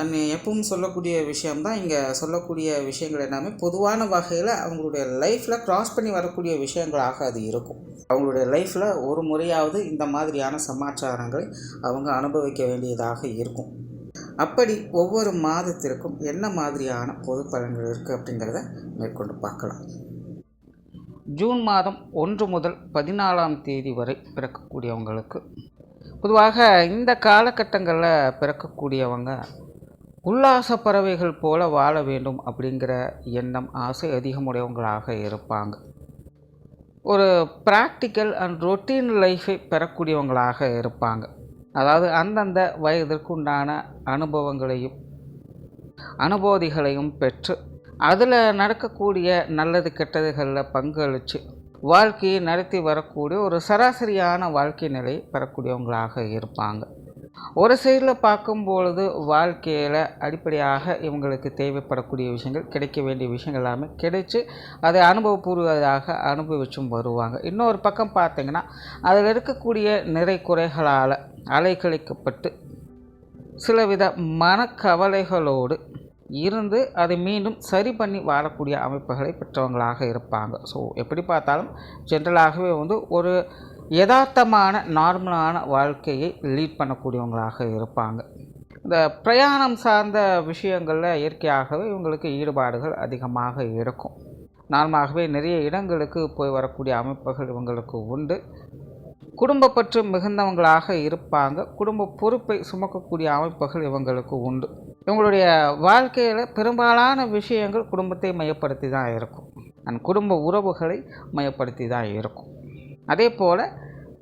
And எப்பவும் சொல்லக்கூடிய விஷயம்தான். இங்கே சொல்லக்கூடிய விஷயங்கள் எல்லாமே பொதுவான வகையில் அவங்களுடைய லைஃப்பில் க்ராஸ் பண்ணி வரக்கூடிய விஷயங்களாக அது இருக்கும். அவங்களுடைய லைஃப்பில் ஒரு முறையாவது இந்த மாதிரியான சமாச்சாரங்களை அவங்க அனுபவிக்க வேண்டியதாக இருக்கும். அப்படி ஒவ்வொரு மாதத்திற்கும் என்ன மாதிரியான பொது பலன்கள் இருக்குது அப்படிங்கிறத மேற்கொண்டு பார்க்கலாம். ஜூன் மாதம் ஒன்று முதல் பதினாலாம் தேதி வரை பிறக்கக்கூடியவங்களுக்கு பொதுவாக இந்த காலகட்டங்களில் பிறக்கக்கூடியவங்க உல்லாச பறவைகள் போல வாழ வேண்டும் அப்படிங்கிற எண்ணம் ஆசை அதிகமுடையவங்களாக இருப்பாங்க. ஒரு ப்ராக்டிக்கல் அண்ட் ரொட்டீன் லைஃபை பெறக்கூடியவங்களாக இருப்பாங்க. அதாவது அந்தந்த வயதிற்கு உண்டான அனுபவங்களையும் அனுபூதிகளையும் பெற்று அதில் நடக்கக்கூடிய நல்லது கெட்டதுகளில் பங்களித்து வாழ்க்கையை நடத்தி வரக்கூடிய ஒரு சராசரியான வாழ்க்கை நிலை பெறக்கூடியவங்களாக இருப்பாங்க. ஒரு சைடில் பார்க்கும்பொழுது வாழ்க்கையில் அடிப்படையாக இவங்களுக்கு தேவைப்படக்கூடிய விஷயங்கள் கிடைக்க வேண்டிய விஷயங்கள் எல்லாமே கிடைச்சி அதை அனுபவபூர்வதாக அனுபவிச்சும் வருவாங்க. இன்னொரு பக்கம் பார்த்திங்கன்னா அதில் இருக்கக்கூடிய நிறை குறைகளால் அலைக்கழிக்கப்பட்டு சிலவித மனக்கவலைகளோடு இருந்து அதை மீண்டும் சரி பண்ணி வாழக்கூடிய அமைப்புகளை பெற்றவங்களாக இருப்பாங்க. ஸோ எப்படி பார்த்தாலும் ஜென்ரலாகவே வந்து ஒரு யதார்த்தமான நார்மலான வாழ்க்கையை லீட் பண்ணக்கூடியவங்களாக இருப்பாங்க. இந்த பிரயாணம் சார்ந்த விஷயங்களில் இயற்கையாகவே இவங்களுக்கு ஈடுபாடுகள் அதிகமாக இருக்கும். நார்மலாகவே நிறைய இடங்களுக்கு போய் வரக்கூடிய அமைப்புகள் இவங்களுக்கு உண்டு. குடும்பப்பற்று மிகுந்தவங்களாக இருப்பாங்க. குடும்ப பொறுப்பை சுமக்கக்கூடிய அமைப்புகள் இவங்களுக்கு உண்டு. இவங்களுடைய வாழ்க்கையில் பெரும்பாலான விஷயங்கள் குடும்பத்தை மையப்படுத்தி தான் இருக்கும். அண்ட் குடும்ப உறவுகளை மையப்படுத்தி தான் இருக்கும். அதே போல்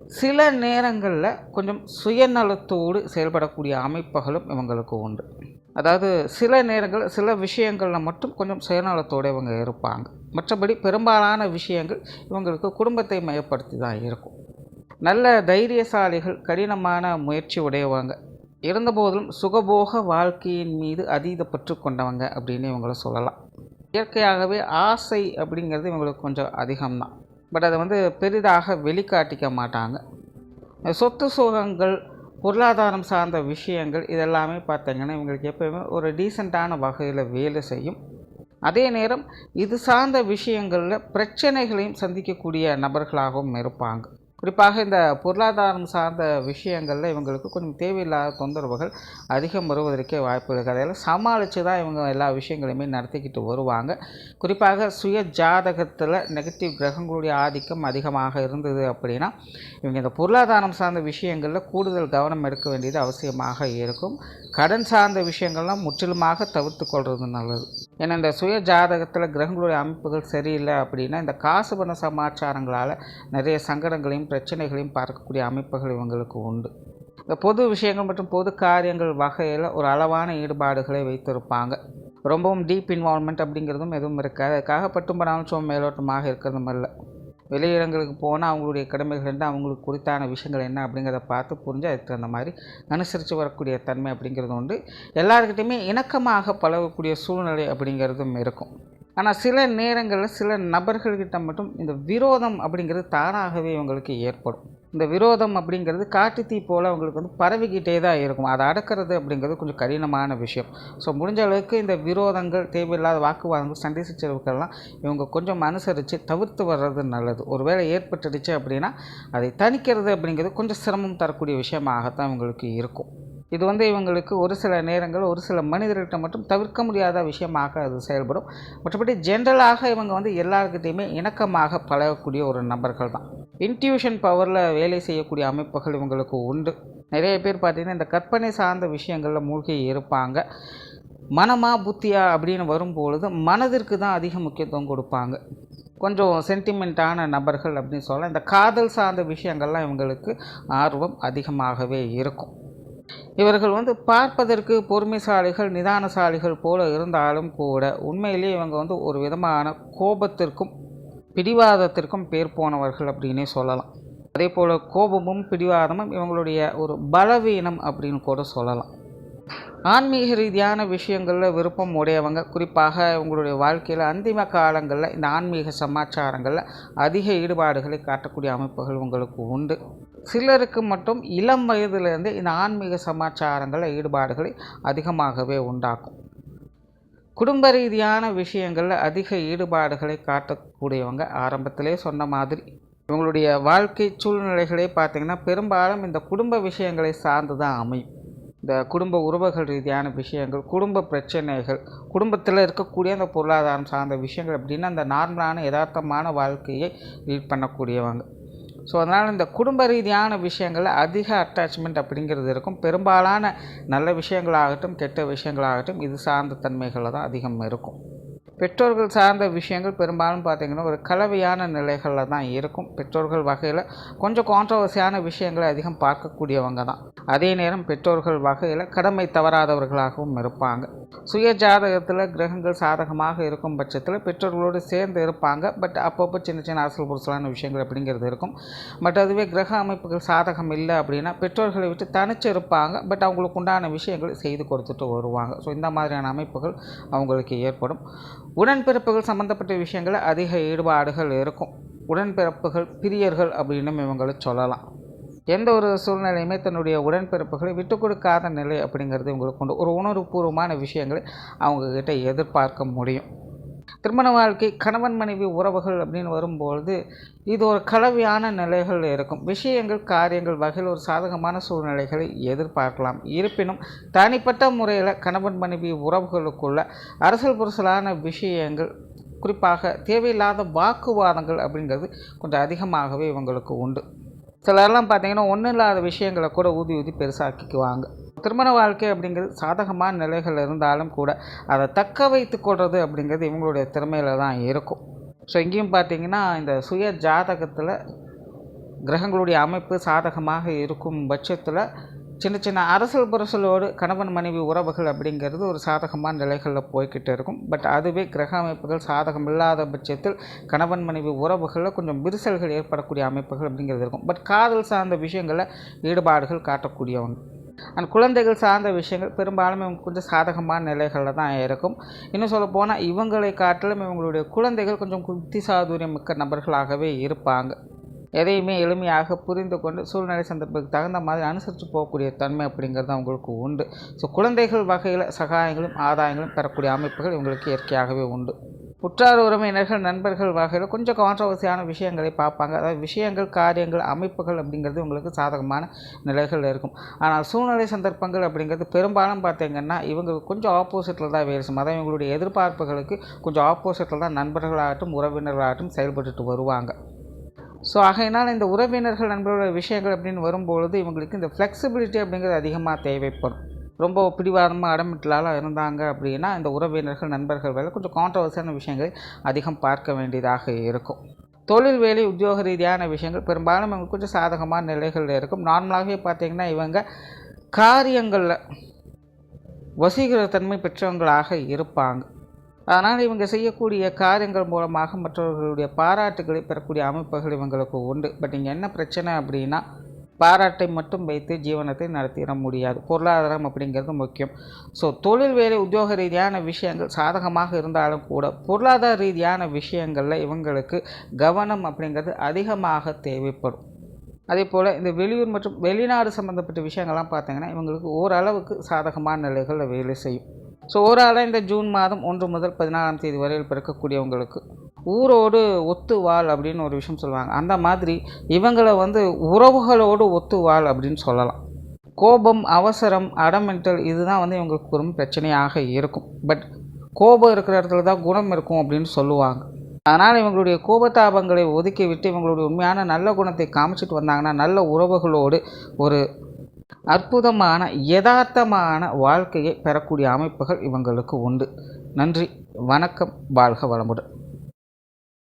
சில நேரங்களில் கொஞ்சம் சுயநலத்தோடு செயல்படக்கூடிய அமைப்புகளும் இவங்களுக்கு உண்டு. அதாவது சில நேரங்கள் சில விஷயங்களில் மட்டும் கொஞ்சம் சுயநலத்தோடு இவங்க இருப்பாங்க. மற்றபடி பெரும்பாலான விஷயங்கள் இவங்களுக்கு குடும்பத்தை மையப்படுத்தி தான் இருக்கும். நல்ல தைரியசாலிகள் கடினமான முயற்சி உடையவங்க. இருந்தபோதிலும் சுகபோக வாழ்க்கையின் மீது அதீத பற்று கொண்டவங்க அப்படின்னு இவங்கள சொல்லலாம். இயற்கையாகவே ஆசை அப்படிங்கிறது இவங்களுக்கு கொஞ்சம் அதிகம்தான். பட் அதை வந்து பெரிதாக வெளிக்காட்டிக்க மாட்டாங்க. சொத்து சுகங்கள் பொருளாதாரம் சார்ந்த விஷயங்கள் இதெல்லாமே பார்த்திங்கன்னா இவங்களுக்கு எப்போயுமே ஒரு டீசெண்டான வகையில் வேலை செய்யும். அதே நேரம் இது சார்ந்த விஷயங்களில் பிரச்சனைகளையும் சந்திக்கக்கூடிய நபர்களாகவும் இருப்பாங்க. குறிப்பாக இந்த பொருளாதாரம் சார்ந்த விஷயங்களில் இவங்களுக்கு கொஞ்சம் தேவையில்லாத தொந்தரவுகள் அதிகம் வருவதற்கே வாய்ப்பு இருக்குது அதையெல்லாம் சமாளித்து தான் இவங்க எல்லா விஷயங்களையுமே நடத்திக்கிட்டு வருவாங்க. குறிப்பாக சுய ஜாதகத்தில் நெகட்டிவ் கிரகங்களுடைய ஆதிக்கம் அதிகமாக இருந்தது அப்படின்னா இவங்க இந்த பொருளாதாரம் சார்ந்த விஷயங்களில் கூடுதல் கவனம் எடுக்க வேண்டியது அவசியமாக இருக்கும். கடன் சார்ந்த விஷயங்கள்லாம் முற்றிலுமாக தவிர்த்து கொள்வது நல்லது. ஏன்னா இந்த சுய ஜாதகத்தில் கிரகங்களுடைய அமைப்புகள் சரியில்லை அப்படின்னா இந்த காசு பண சமாச்சாரங்களால் நிறைய சங்கடங்களையும் பிரச்சனைகளையும் பார்க்கக்கூடிய அமைப்புகள் இவங்களுக்கு உண்டு. இந்த பொது விஷயங்கள் மற்றும் பொது காரியங்கள் வகையில் ஒரு அளவான ஈடுபாடுகளை வைத்திருப்பாங்க. ரொம்பவும் டீப் இன்வால்மெண்ட் அப்படிங்கிறதும் எதுவும் இருக்காது. அதுக்காக பட்டும் படாமல் சும்மா மேலோட்டமாக இருக்கிறதும் இல்லை வெளியிடங்களுக்கு போனால் அவங்களுடைய கடமைகள் என்ன அவங்களுக்கு குறித்தான விஷயங்கள் என்ன அப்படிங்கிறத பார்த்து புரிஞ்சு அதுக்கு தகுந்த மாதிரி அனுசரித்து வரக்கூடிய தன்மை அப்படிங்கிறது உண்டு. எல்லாருக்கிட்டையுமே இணக்கமாக பழகக்கூடிய சூழ்நிலை அப்படிங்கிறதும் இருக்கும். ஆனால் சில நேரங்களில் சில நபர்கள்கிட்ட மட்டும் இந்த விரோதம் அப்படிங்கிறது தானாகவே இவங்களுக்கு ஏற்படும். இந்த விரோதம் அப்படிங்கிறது காட்டுத்தீ போல் அவங்களுக்கு வந்து பரவிக்கிட்டே தான் இருக்கும். அதை அடக்கிறது அப்படிங்கிறது கொஞ்சம் கடினமான விஷயம். ஸோ முடிஞ்ச அளவுக்கு இந்த விரோதங்கள் தேவையில்லாத வாக்குவாதங்கள் சண்டை சச்சரவுக்கள்லாம் இவங்க கொஞ்சம் அனுசரித்து தவிர்த்து வர்றது நல்லது. ஒரு வேளை ஏற்பட்டுடுச்சு அப்படின்னா அதை தணிக்கிறது அப்படிங்கிறது கொஞ்சம் சிரமம் தரக்கூடிய விஷயமாகத்தான் இவங்களுக்கு இருக்கும். இது வந்து இவங்களுக்கு ஒரு சில நேரங்கள் ஒரு சில மனிதர்கிட்ட மட்டும் தவிர்க்க முடியாத விஷயமாக அது செயல்படும். மற்றபடி ஜென்ரலாக இவங்க வந்து எல்லாருக்கிட்டையுமே இணக்கமாக பழகக்கூடிய ஒரு நபர்கள் தான். இன்ட்யூஷன் பவரில் வேலை செய்யக்கூடிய அமைப்புகள் இவங்களுக்கு உண்டு. நிறைய பேர் பார்த்திங்கன்னா இந்த கற்பனை சார்ந்த விஷயங்களில் மூழ்கி இருப்பாங்க. மனமா புத்தியா அப்படின்னு வரும்பொழுது மனதிற்கு தான் அதிக முக்கியத்துவம் கொடுப்பாங்க. கொஞ்சம் சென்டிமெண்ட்டான நபர்கள் அப்படின்னு சொல்லலாம். இந்த காதல் சார்ந்த விஷயங்கள்லாம் இவங்களுக்கு ஆர்வம் அதிகமாகவே இருக்கும். இவர்கள் வந்து பார்ப்பதற்கு பொறுமைசாலிகள் நிதானசாலிகள் போல இருந்தாலும் கூட உண்மையிலேயே இவங்க வந்து ஒரு விதமான கோபத்திற்கும் பிடிவாதத்திற்கும் பேர் போனவர்கள் அப்படின்னே சொல்லலாம். அதே போல் கோபமும் பிடிவாதமும் இவங்களுடைய ஒரு பலவீனம் அப்படின்னு கூட சொல்லலாம். ஆன்மீக ரீதியான விஷயங்களில் விருப்பம் உடையவங்க. குறிப்பாக உங்களுடைய வாழ்க்கையில் அந்திம காலங்களில் இந்த ஆன்மீக சமாச்சாரங்களில் அதிக ஈடுபாடுகளை காட்டக்கூடிய அமைப்புகள் உங்களுக்கு உண்டு. சிலருக்கு மட்டும் இளம் வயதிலிருந்து இந்த ஆன்மீக சமாச்சாரங்களில் ஈடுபாடுகளை அதிகமாகவே உண்டாக்கும். குடும்ப ரீதியான விஷயங்களில் அதிக ஈடுபாடுகளை காட்டக்கூடியவங்க ஆரம்பத்திலே சொன்ன மாதிரி. இவங்களுடைய வாழ்க்கை சூழ்நிலைகளே பார்த்திங்கன்னா பெரும்பாலும் இந்த குடும்ப விஷயங்களை சார்ந்து தான் அமையும். இந்த குடும்ப உறவுகள் ரீதியான விஷயங்கள் குடும்ப பிரச்சனைகள் குடும்பத்தில் இருக்கக்கூடிய அந்த பொருளாதாரம் சார்ந்த விஷயங்கள் அப்படின்னா அந்த நார்மலான யதார்த்தமான வாழ்க்கையை லீட் பண்ணக்கூடியவங்க. ஸோ அதனால் இந்த குடும்ப ரீதியான விஷயங்களில் அதிக அட்டாச்மெண்ட் அப்படிங்கிறது இருக்கும். பெரும்பாலான நல்ல விஷயங்களாகட்டும் கெட்ட விஷயங்களாகட்டும் இது சார்ந்த தன்மைகளில் தான் அதிகம் இருக்கும். பெற்றோர்கள் சார்ந்த விஷயங்கள் பெரும்பாலும் பார்த்திங்கன்னா ஒரு கலவையான நிலைகளில் தான் இருக்கும். பெற்றோர்கள் வகையில் கொஞ்சம் கான்ட்ரவர்சியான விஷயங்களை அதிகம் பார்க்கக்கூடியவங்க தான். அதே நேரம் பெற்றோர்கள் வகையில் கடமை தவறாதவர்களாகவும் இருப்பாங்க. சுய ஜாதகத்தில் கிரகங்கள் சாதகமாக இருக்கும் பட்சத்தில் பெற்றோர்களோடு சேர்ந்து இருப்பாங்க. பட் அப்பப்போ சின்ன சின்ன அரசல் புரசலான விஷயங்கள் அப்படிங்கிறது இருக்கும். பட் அதுவே கிரக அமைப்புகள் சாதகம் இல்லை அப்படின்னா பெற்றோர்களை விட்டு தனிச்சு இருப்பாங்க. பட் அவங்களுக்கு உண்டான விஷயங்களை செய்து கொடுத்துட்டு வருவாங்க. ஸோ இந்த மாதிரியான அமைப்புகள் அவங்களுக்கு ஏற்படும். உடன்பிறப்புகள் சம்மந்தப்பட்ட விஷயங்களில் அதிக ஈடுபாடுகள் இருக்கும். உடன்பிறப்புகள் பிரியர்கள் அப்படின்னு இவங்களை சொல்லலாம். எந்த ஒரு சூழ்நிலையுமே தன்னுடைய உடன்பிறப்புகளை விட்டு கொடுக்காத நிலை அப்படிங்கிறது இவங்களுக்கு உண்டு. ஒரு உணர்வுபூர்வமான விஷயங்களை அவங்கக்கிட்ட எதிர்பார்க்க முடியும். திருமண வாழ்க்கை கணவன் மனைவி உறவுகள் அப்படின்னு வரும்பொழுது இது ஒரு கலவையான நிலைகள் இருக்கும். விஷயங்கள் காரியங்கள் வகையில் ஒரு சாதகமான சூழ்நிலைகளை எதிர்பார்க்கலாம். இருப்பினும் தனிப்பட்ட முறையில் கணவன் மனைவி உறவுகளுக்குள்ள அரசல் புரசலான விஷயங்கள் குறிப்பாக தேவையில்லாத வாக்குவாதங்கள் அப்படிங்கிறது கொஞ்சம் அதிகமாகவே இவங்களுக்கு உண்டு. சிலர்லாம் பார்த்தீங்கன்னா ஒன்றும் இல்லாத விஷயங்களை கூட ஊதி ஊதி பெருசாக்கிக்குவாங்க. திருமண வாழ்க்கை அப்படிங்கிறது சாதகமான நிலைகள் இருந்தாலும் கூட அதை தக்க வைத்து கொள்வது அப்படிங்கிறது இவங்களுடைய திறமையில் தான் இருக்கும். ஸோ இங்கேயும் பார்த்தீங்கன்னா இந்த சுய ஜாதகத்தில் கிரகங்களுடைய அமைப்பு சாதகமாக இருக்கும் பட்சத்தில் சின்ன சின்ன அரசல் புரசலோடு கணவன் மனைவி உறவுகள் அப்படிங்கிறது ஒரு சாதகமான நிலைகளில் போய்கிட்டு இருக்கும். பட் அதுவே கிரக அமைப்புகள் சாதகம் இல்லாத பட்சத்தில் கணவன் மனைவி உறவுகளில் கொஞ்சம் விரிசல்கள் ஏற்படக்கூடிய அமைப்புகள் அப்படிங்கிறது இருக்கும். பட் காதல் சார்ந்த விஷயங்களில் ஈடுபாடுகள் காட்டக்கூடியவங்க. அண்ட் குழந்தைகள் சார்ந்த விஷயங்கள் பெரும்பாலும் இவங்க கொஞ்சம் சாதகமான நிலைகளில் தான் இருக்கும். இன்னும் சொல்ல போனால் இவங்களை காட்டிலும் இவங்களுடைய குழந்தைகள் கொஞ்சம் புத்தி சாதுரியம் மிக்க நபர்களாகவே இருப்பாங்க. எதையுமே எளிமையாக புரிந்து கொண்டு சூழ்நிலை சந்தர்ப்பத்துக்கு தகுந்த மாதிரி அனுசரித்து போகக்கூடிய தன்மை அப்படிங்கிறது அவங்களுக்கு உண்டு. ஸோ குழந்தைகள் வகையில் சகாயங்களும் ஆதாயங்களும் பெறக்கூடிய அமைப்புகள் இவங்களுக்கு இயற்கையாகவே உண்டு. உற்றார் உறவினர்கள் நண்பர்கள் வகையில் கொஞ்சம் கான்ட்ரவர்சியான விஷயங்களை பார்ப்பாங்க. அதாவது விஷயங்கள் காரியங்கள் அமைப்புகள் அப்படிங்கிறது உங்களுக்கு சாதகமான நிலைகள் இருக்கும். ஆனால் சூழ்நிலை சந்தர்ப்பங்கள் அப்படிங்கிறது பெரும்பாலும் பார்த்திங்கன்னா இவங்க கொஞ்சம் ஆப்போசிட்டில் தான் வேறு அதாவது இவங்களுடைய எதிர்பார்ப்புகளுக்கு கொஞ்சம் ஆப்போசிட்டில் தான் நண்பர்களாகட்டும் உறவினர்களாகட்டும் செயல்பட்டுட்டு வருவாங்க. ஸோ ஆகையினால் இந்த உறவினர்கள் நண்பர்களோட விஷயங்கள் அப்படின்னு வரும்பொழுது இவங்களுக்கு இந்த ஃப்ளெக்சிபிலிட்டி அப்படிங்கிறது அதிகமாக தேவைப்படும். ரொம்ப பிடிவாதமாக அடமிட்டலாக இருந்தாங்க அப்படின்னா இந்த உறவினர்கள் நண்பர்கள் வேலை கொஞ்சம் கான்ட்ரவர்சியான விஷயங்களை அதிகம் பார்க்க வேண்டியதாக இருக்கும். தொழில் வேலை உத்தியோக ரீதியான விஷயங்கள் பெரும்பாலும் இவங்க கொஞ்சம் சாதகமான நிலைகளில் இருக்கும். நார்மலாகவே பார்த்திங்கன்னா இவங்க காரியங்களில் வசீகர தன்மை பெற்றவங்களாக இருப்பாங்க. அதனால் இவங்க செய்யக்கூடிய காரியங்கள் மூலமாக மற்றவர்களுடைய பாராட்டுகளை பெறக்கூடிய அமைப்புகள் இவங்களுக்கு உண்டு. பட் இங்கே என்ன பிரச்சனை அப்படின்னா பாராட்டை மட்டும் வைத்து ஜீவனத்தை நடத்திட முடியாது. பொருளாதாரம் அப்படிங்கிறது முக்கியம். ஸோ தொழில் வேலை உத்தியோக ரீதியான விஷயங்கள் சாதகமாக இருந்தாலும் கூட பொருளாதார ரீதியான விஷயங்களில் இவங்களுக்கு கவனம் அப்படிங்கிறது அதிகமாக தேவைப்படும். அதே போல் இந்த வெளியூர் மற்றும் வெளிநாடு சம்மந்தப்பட்ட விஷயங்கள்லாம் பார்த்தீங்கன்னா இவங்களுக்கு ஓரளவுக்கு சாதகமான நிலைகளில் வேலை செய்யும். ஸோ ஓராளாக இந்த ஜூன் மாதம் ஒன்று முதல் பதினாலாம் தேதி வரையில் பிறக்கக்கூடியவங்களுக்கு ஊரோடு ஒத்து வாழ் அப்படின்னு ஒரு விஷயம் சொல்லுவாங்க. அந்த மாதிரி இவங்களை வந்து உறவுகளோடு ஒத்து வாழ் அப்படின்னு சொல்லலாம். கோபம் அவசரம் அடமெண்டல் இதுதான் வந்து இவங்களுக்கு ஒரு பிரச்சனையாக இருக்கும். பட் கோபம் இருக்கிற இடத்துல தான் குணம் இருக்கும் அப்படின்னு சொல்லுவாங்க. அதனால் இவங்களுடைய கோபதாபங்களை ஒதுக்கி விட்டு இவங்களுடைய உண்மையான நல்ல குணத்தை காமிச்சிட்டு வந்தாங்கன்னா நல்ல உறவுகளோடு ஒரு அற்புதமான யதார்த்தமான வாழ்க்கையை பெறக்கூடிய அமைப்புகள் இவங்களுக்கு உண்டு. நன்றி வணக்கம் வாழ்க வளமுடன்.